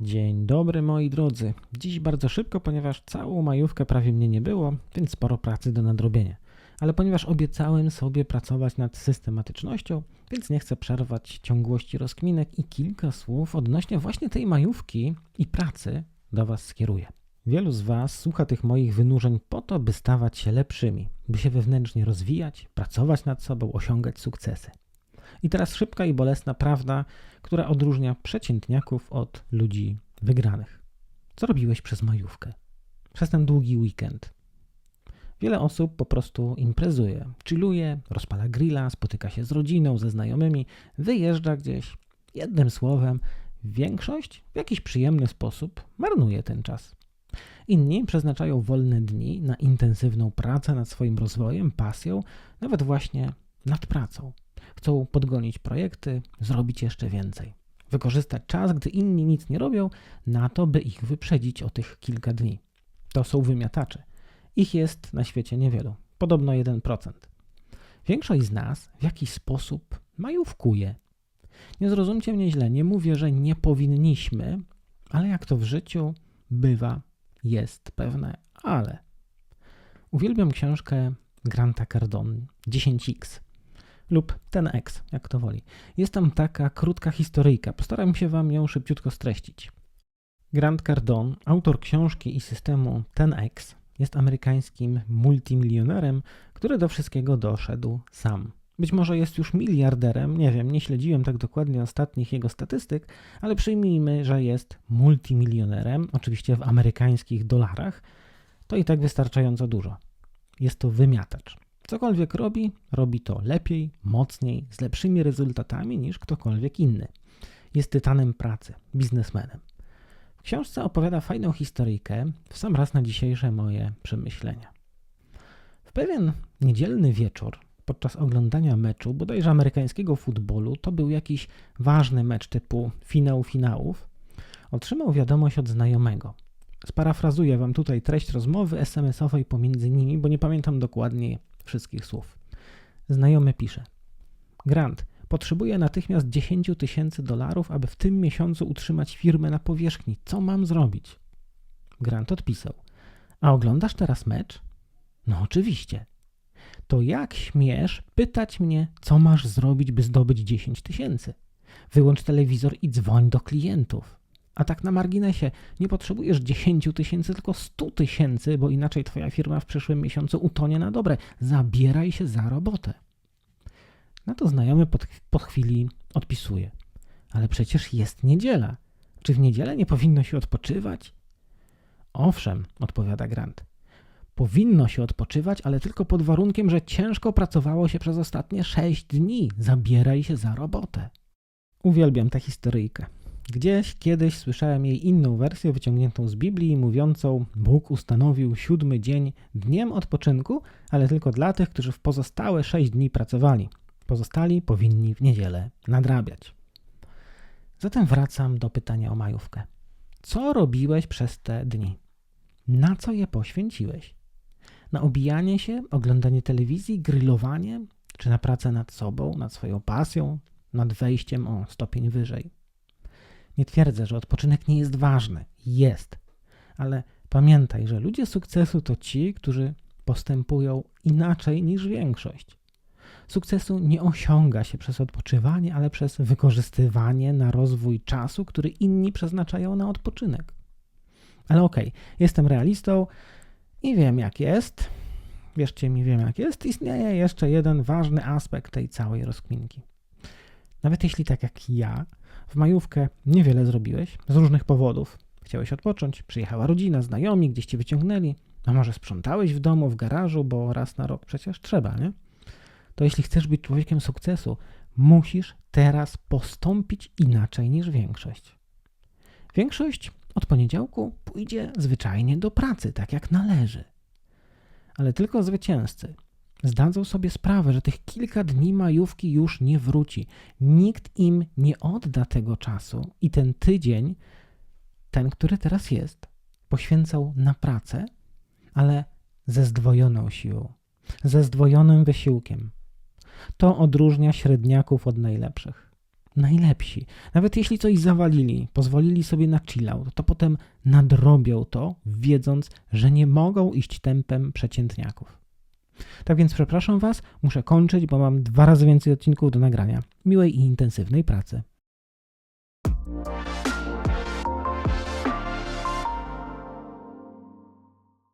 Dzień dobry moi drodzy. Dziś bardzo szybko, ponieważ całą majówkę prawie mnie nie było, więc sporo pracy do nadrobienia. Ale ponieważ obiecałem sobie pracować nad systematycznością, więc nie chcę przerwać ciągłości rozkminek i kilka słów odnośnie właśnie tej majówki i pracy do Was skieruję. Wielu z Was słucha tych moich wynurzeń po to, by stawać się lepszymi, by się wewnętrznie rozwijać, pracować nad sobą, osiągać sukcesy. I teraz szybka i bolesna prawda, która odróżnia przeciętniaków od ludzi wygranych. Co robiłeś przez majówkę? Przez ten długi weekend. Wiele osób po prostu imprezuje, chilluje, rozpala grilla, spotyka się z rodziną, ze znajomymi, wyjeżdża gdzieś. Jednym słowem, większość w jakiś przyjemny sposób marnuje ten czas. Inni przeznaczają wolne dni na intensywną pracę nad swoim rozwojem, pasją, nawet właśnie nad pracą. Chcą podgonić projekty, zrobić jeszcze więcej. Wykorzystać czas, gdy inni nic nie robią, na to, by ich wyprzedzić o tych kilka dni. To są wymiatacze. Ich jest na świecie niewielu, podobno 1%. Większość z nas w jakiś sposób majówkuje. Nie zrozumcie mnie źle, nie mówię, że nie powinniśmy, ale jak to w życiu bywa, jest pewne ale. Uwielbiam książkę Granta Cardone 10x lub ten X, jak to woli. Jest tam taka krótka historyjka. Postaram się Wam ją szybciutko streścić. Grant Cardone, autor książki i systemu 10X, jest amerykańskim multimilionerem, który do wszystkiego doszedł sam. Być może jest już miliarderem, nie wiem, nie śledziłem tak dokładnie ostatnich jego statystyk, ale przyjmijmy, że jest multimilionerem, oczywiście w amerykańskich dolarach, to i tak wystarczająco dużo. Jest to wymiatacz. Cokolwiek robi, robi to lepiej, mocniej, z lepszymi rezultatami niż ktokolwiek inny. Jest tytanem pracy, biznesmenem. W książce opowiada fajną historyjkę, w sam raz na dzisiejsze moje przemyślenia. W pewien niedzielny wieczór, podczas oglądania meczu, bodajże amerykańskiego futbolu, to był jakiś ważny mecz typu finał finałów, otrzymał wiadomość od znajomego. Sparafrazuję wam tutaj treść rozmowy SMS-owej pomiędzy nimi, bo nie pamiętam dokładnie wszystkich słów. Znajomy pisze: Grant, potrzebuję natychmiast 10 tysięcy dolarów, aby w tym miesiącu utrzymać firmę na powierzchni. Co mam zrobić? Grant odpisał: A oglądasz teraz mecz? No oczywiście. To jak śmiesz pytać mnie, co masz zrobić, by zdobyć 10 tysięcy? Wyłącz telewizor i dzwoń do klientów. A tak na marginesie, nie potrzebujesz 10 tysięcy, tylko 100 tysięcy, bo inaczej twoja firma w przyszłym miesiącu utonie na dobre. Zabieraj się za robotę. Na to znajomy po, po chwili odpisuje. Ale przecież jest niedziela. Czy w niedzielę nie powinno się odpoczywać? Owszem, odpowiada Grant. Powinno się odpoczywać, ale tylko pod warunkiem, że ciężko pracowało się przez ostatnie sześć dni. Zabieraj się za robotę. Uwielbiam tę historyjkę. Gdzieś kiedyś słyszałem jej inną wersję wyciągniętą z Biblii, mówiącą: Bóg ustanowił siódmy dzień dniem odpoczynku, ale tylko dla tych, którzy w pozostałe sześć dni pracowali. Pozostali powinni w niedzielę nadrabiać. Zatem wracam do pytania o majówkę. Co robiłeś przez te dni? Na co je poświęciłeś? Na obijanie się, oglądanie telewizji, grillowanie, czy na pracę nad sobą, nad swoją pasją, nad wejściem o stopień wyżej? Nie twierdzę, że odpoczynek nie jest ważny. Jest. Ale pamiętaj, że ludzie sukcesu to ci, którzy postępują inaczej niż większość. Sukcesu nie osiąga się przez odpoczywanie, ale przez wykorzystywanie na rozwój czasu, który inni przeznaczają na odpoczynek. Ale okej, okay, jestem realistą i wiem jak jest. Wierzcie mi, wiem jak jest. Istnieje jeszcze jeden ważny aspekt tej całej rozkminki. Nawet jeśli tak jak ja, w majówkę niewiele zrobiłeś z różnych powodów. Chciałeś odpocząć, przyjechała rodzina, znajomi, gdzieś cię wyciągnęli, a może sprzątałeś w domu, w garażu, bo raz na rok przecież trzeba, nie? To jeśli chcesz być człowiekiem sukcesu, musisz teraz postąpić inaczej niż większość. Większość od poniedziałku pójdzie zwyczajnie do pracy, tak jak należy. Ale tylko zwycięzcy zdadzą sobie sprawę, że tych kilka dni majówki już nie wróci. Nikt im nie odda tego czasu i ten tydzień, ten, który teraz jest, poświęcał na pracę, ale ze zdwojoną siłą, ze zdwojonym wysiłkiem. To odróżnia średniaków od najlepszych. najlepsi. Nawet jeśli coś zawalili, pozwolili sobie na chillout, to potem nadrobią to, wiedząc, że nie mogą iść tempem przeciętniaków. Tak więc przepraszam Was, muszę kończyć, bo mam dwa razy więcej odcinków do nagrania. Miłej i intensywnej pracy.